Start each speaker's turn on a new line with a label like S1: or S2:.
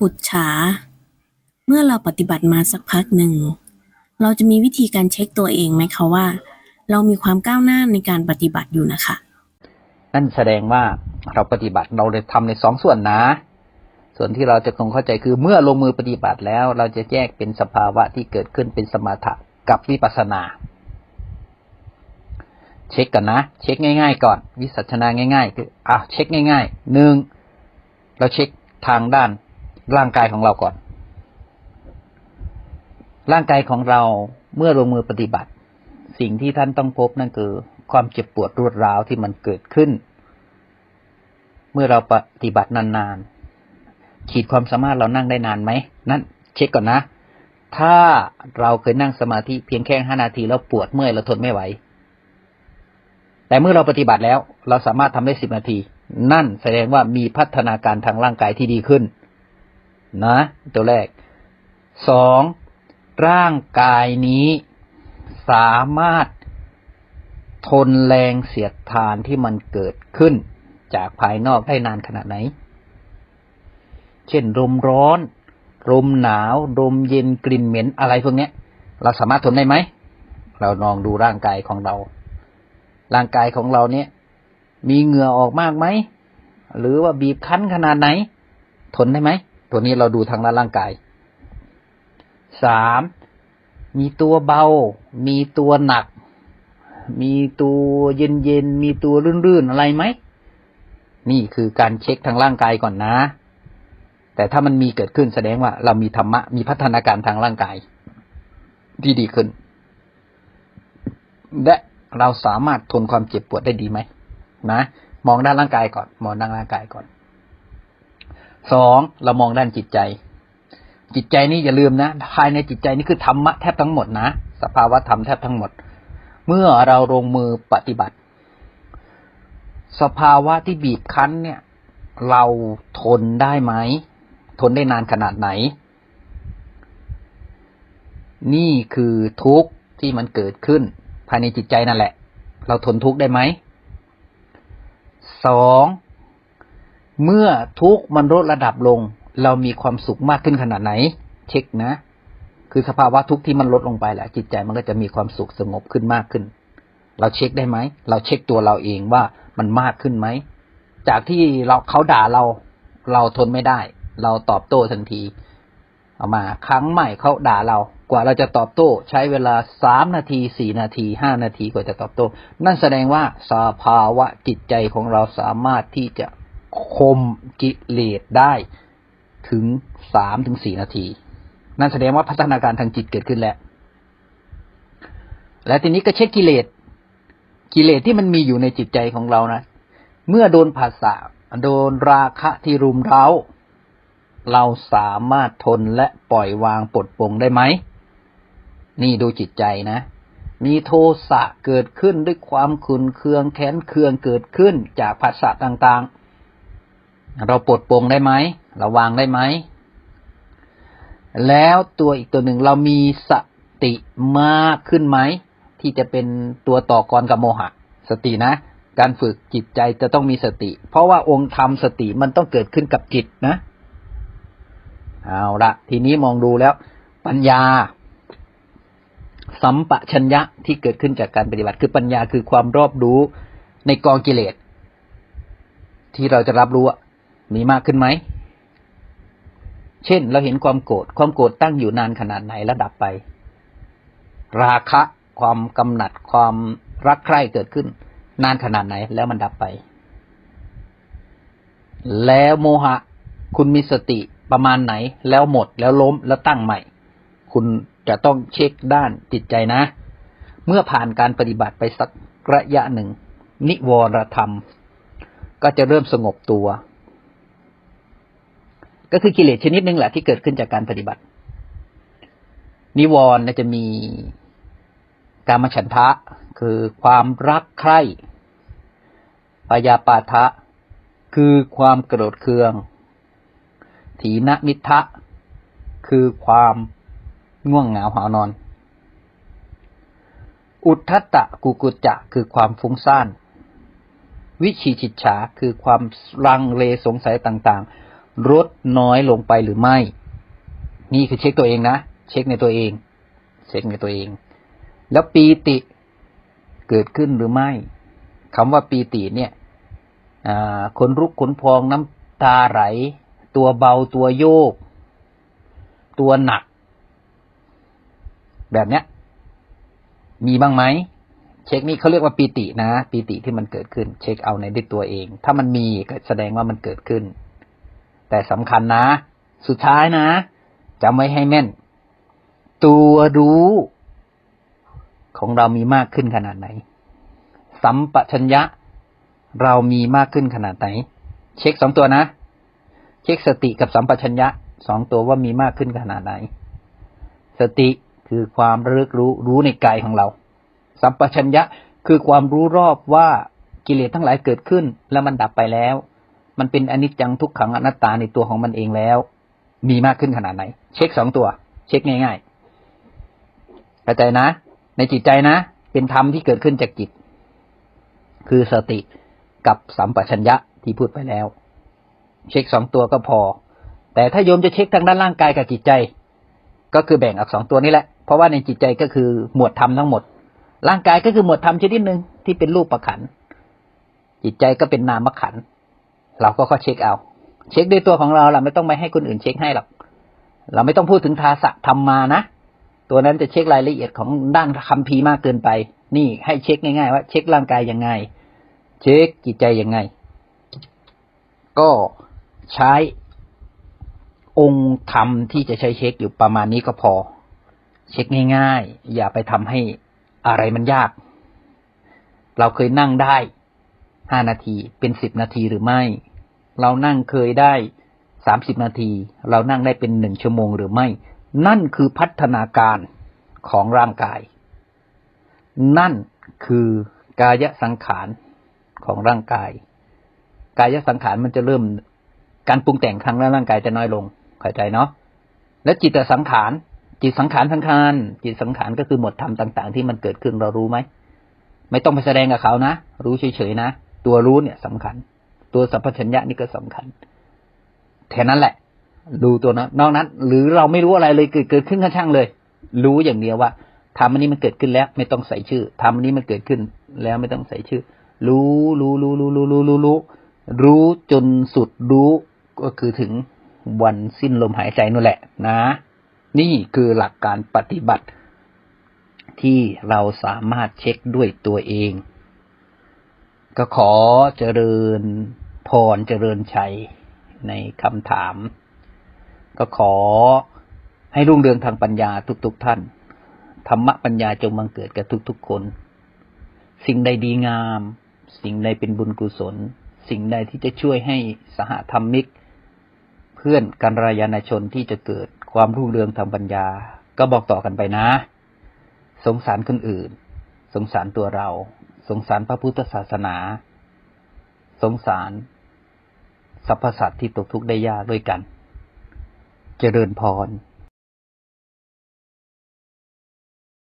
S1: ปุจฉา เมื่อเราปฏิบัติมาสักพักหนึ่ง เราจะมีวิธีการเช็คตัวเองไหมคะว่า เรามีความก้าวหน้าในการปฏิบัติอยู่นะคะ
S2: นั่นแสดงว่าเราปฏิบัติเราได้ทำในสองส่วนนะ ส่วนที่เราจะคงเข้าใจคือเมื่อลงมือปฏิบัติแล้ว เราจะแยกเป็นสภาวะที่เกิดขึ้นเป็นสมถะกับวิปัสสนา เช็คกันนะ เช็คง่าย ๆ ก่อน วิสัชนาง่าย ๆ คืออะเช็คง่ายๆหนึ่งเราเช็คทางด้าน ร่างกายของเราก่อน ร่างกายของเราเมื่อลงมือปฏิบัติ สิ่งที่ท่านต้องพบนั่นคือ ความเจ็บปวดรวดร้าวที่มันเกิดขึ้น เมื่อเราปฏิบัตินานๆ ขีดความสามารถเรานั่งได้นานไหม นั่นเช็คก่อนนะ ถ้าเราเคยนั่งสมาธิเพียงแค่ห้านาทีแล้วปวดเมื่อยเราทนไม่ไหว แต่เมื่อเราปฏิบัติแล้ว เราสามารถทำได้สิบนาที นั่นแสดงว่ามีพัฒนาการทางร่างกายที่ดีขึ้น นะ ตัวแรกสองร่างกายนี้สามารถทนแรงเสียดทานที่มันเกิดขึ้น จากภายนอกได้นานขนาดไหน เช่นลมร้อนลมหนาวลมเย็นกลิ่นเหม็นอะไรพวกนี้เราสามารถทนได้ไหม เราลองดูร่างกายของเรา ร่างกายของเราเนี่ย มีเหงื่อออกมากไหม หรือว่าบีบคั้นขนาดไหน ทนได้ไหม ตัวนี้เราดูทางด้านร่างกายสามมีตัวเบา มีตัวหนัก มีตัวเย็นเย็นมีตัวรื่นๆอะไรไหม นี่คือการเช็คทางร่างกายก่อนนะ แต่ถ้ามันมีเกิดขึ้นแสดงว่า เรามีธรรมะ มีพัฒนาการทางร่างกาย ที่ดีขึ้น และเราสามารถทนความเจ็บปวดได้ดีไหมนะ มองด้านร่างกายก่อน มองด้านร่างกายก่อน สองเรามองด้านจิตใจ จิตใจนี่อย่าลืมนะ ภายในจิตใจนี่คือธรรมะแทบทั้งหมดนะ สภาวะธรรมแทบทั้งหมด เมื่อเราลงมือปฏิบัติ สภาวะที่บีบคั้นเนี่ย เราทนได้ไหม ทนได้นานขนาดไหน นี่คือทุกข์ที่มันเกิดขึ้น ภายในจิตใจนั่นแหละ เราทนทุกข์ได้ไหมสอง เมื่อทุกมันลดระดับลง เรามีความสุขมากขึ้นขนาดไหน เช็คนะ คือสภาวะทุกข์ที่มันลดลงไปแหละจิตใจมันก็จะมีความสุขสงบขึ้นมากขึ้น เราเช็คได้ไหม เราเช็คตัวเราเองว่ามันมากขึ้นไหม จากที่เราเขาด่าเรา เราทนไม่ได้ เราตอบโต้ทันทีเอามาครั้งใหม่เขาด่าเรา กว่าเราจะตอบโต้ ใช้เวลาสามนาทีสี่นาทีห้านาทีกว่าจะตอบโต้ นั่นแสดงว่าสภาวะจิตใจของเราสามารถที่จะ คมกิเลสได้ถึงสามถึงสี่นาที นั่นแสดงว่าพัฒนาการทางจิตเกิดขึ้นแล้ว และทีนี้ก็เช็คกิเลส กิเลสที่มันมีอยู่ในจิตใจของเรานะ เมื่อโดนภาษาโดนราคะที่รุมเร้า เราสามารถทนและปล่อยวางปลดปลงได้ไหม นี่ดูจิตใจนะ มีโทสะเกิดขึ้นด้วยความขุนเคืองแค้นเคืองเกิดขึ้นจากภาษาต่างๆ เราปลดปลงได้ไหมเราวางได้ไหม แล้วตัวอีกตัวหนึ่งเรามีสติมากขึ้นไหม ที่จะเป็นตัวต่อกรกับโมหะ สตินะ การฝึกจิตใจจะต้องมีสติ เพราะว่าองค์ธรรมสติมันต้องเกิดขึ้นกับจิตนะ เอาละทีนี้มองดูแล้ว ปัญญา สัมปชัญญะที่เกิดขึ้นจากการปฏิบัติคือปัญญาคือความรอบรู้ในกองกิเลสที่เราจะรับรู้ มีมากขึ้นไหม เช่นเราเห็นความโกรธความโกรธตั้งอยู่นานขนาดไหนระดับไป ราคะ ความกำหนัดความรักใคร่เกิดขึ้น นานขนาดไหนแล้วมันดับไป แล้วโมหะ คุณมีสติประมาณไหน แล้วหมดแล้วล้มแล้วตั้งใหม่ คุณจะต้องเช็คด้านจิตใจนะ เมื่อผ่านการปฏิบัติไปสักระยะหนึ่ง นิวรธรรม ก็จะเริ่มสงบตัว ก็คือกิเลสชนิดหนึ่งแหละที่เกิดขึ้นจากการปฏิบัติ นิวรณ์จะมีการมฉันทะ คือความรักใคร่ปยาปาทะ คือความโกรธเคือง ถีนมิทะ คือความง่วงเหงาหานอน อุทธตะกุกุจจะคือความฟุ้งซ่าน วิชิจิจฉา คือความรังเลสงสัยต่าง ๆ ลดน้อยลงไปหรือไม่ นี่คือเช็คตัวเองนะ เช็คในตัวเอง เช็คในตัวเอง แล้วปีติเกิดขึ้นหรือไม่คำว่าปีติเนี่ยขนรุกขนพองน้ำตาไหล ตัวเบาตัวโยก ตัวหนัก แบบเนี้ย มีบ้างไหม เช็คนี่เขาเรียกว่าปีตินะ ปีติที่มันเกิดขึ้น เช็คเอาในด้วยตัวเอง ถ้ามันมีก็แสดงว่ามันเกิดขึ้น แต่สำคัญนะ สุดท้ายนะจำไว้ให้แม่น ตัวรู้ ของเรามีมากขึ้นขนาดไหน สัมปชัญญะ เรามีมากขึ้นขนาดไหน เช็คสองตัวนะ เช็คสติกับสัมปชัญญะสองตัวว่ามีมากขึ้นขนาดไหน สติคือความระลึกรู้รู้ในกายของเรา สัมปชัญญะคือความรู้รอบว่ากิเลสทั้งหลายเกิดขึ้น แล้วมันดับไปแล้ว มันเป็นอนิจจังทุกขังอนัตตาในตัวของมันเองแล้ว มีมากขึ้นขนาดไหน เช็คสองตัว เช็คง่ายๆเข้าใจนะ ในจิตใจนะ เป็นธรรมที่เกิดขึ้นจากจิต คือสติกับสัมปชัญญะที่พูดไปแล้ว เช็คสองตัวก็พอ แต่ถ้าโยมจะเช็คทางด้านร่างกายกับจิตใจ ก็คือแบ่งออกสองตัวนี้แหละ เพราะว่าในจิตใจก็คือหมวดธรรมทั้งหมด ร่างกายก็คือหมวดธรรมชนิดหนึ่งที่เป็นรูปประขันจิตใจก็เป็นนามขันธ์ เราก็ค่อยเช็คเอา เช็คด้วยตัวของเราเราไม่ต้องไปให้คนอื่นเช็คให้หรอกเราไม่ต้องพูดถึงทาสะธรรมมานะตัวนั้นจะเช็ครายละเอียดของด้านคัมภีมากเกินไป นี่ให้เช็คง่ายๆว่าเช็คร่างกายยังไง เช็คจิตใจยังไง ก็ใช้องค์ธรรมที่จะใช้เช็คอยู่ประมาณนี้ก็พอ เช็คง่าย ๆ อย่าไปทำให้อะไรมันยาก เราเคยนั่งได้ห้านาทีเป็นสิบนาทีหรือไม่ เรานั่งเคยได้สามสิบนาที เรานั่งได้เป็นหนึ่งชั่วโมงหรือไม่ นั่นคือพัฒนาการของร่างกาย นั่นคือกายสังขารของร่างกาย กายสังขารมันจะเริ่มการปรุงแต่งครั้งแรกร่างกายจะน้อยลงเข้าใจเนาะและจิตสังขาร จิตสังขารสังขารจิตสังขารก็คือหมดธรรมต่าง ๆ ที่มันเกิดขึ้นเรารู้ไหมไม่ต้องไปแสดงกับเขานะรู้เฉยๆนะตัวรู้เนี่ยสำคัญ ตัวสัพพัญญะนี่ก็สำคัญแค่นั้นแหละ ดูตัวนั้นนอกนั้น หรือเราไม่รู้อะไรเลยเกิดเกิดขึ้นก็ช่างเลย รู้อย่างเดียวว่าทำอันนี้มันเกิดขึ้นแล้ว ไม่ต้องใส่ชื่อทำอันนี้มันเกิดขึ้น แล้วไม่ต้องใส่ชื่อ รู้รู้รู้รู้รู้รู้รู้รู้รู้จนสุดรู้ก็คือถึงวันสิ้นลมหายใจนั่นแหละนะ นี่คือหลักการปฏิบัติที่เราสามารถเช็คด้วยตัวเอง ก็ขอเจริญพรเจริญชัยในคำถาม ก็ขอให้รุ่งเรืองทางปัญญาทุกๆทท่าน ธรรมะปัญญาจงบังเกิดกับทุกๆคน สิ่งใดดีงาม สิ่งใดเป็นบุญกุศล สิ่งใดที่จะช่วยให้สหธรรมิก เพื่อนกันรายานชนที่จะเกิดความรุ่งเรืองทางปัญญา ก็บอกต่อกันไปนะ สงสารคนอื่น สงสารตัวเรา สงสารพระพุทธศาสนา สงสารสรรพสัตว์ที่ตกทุกข์ได้ยากด้วยกัน เจริญพร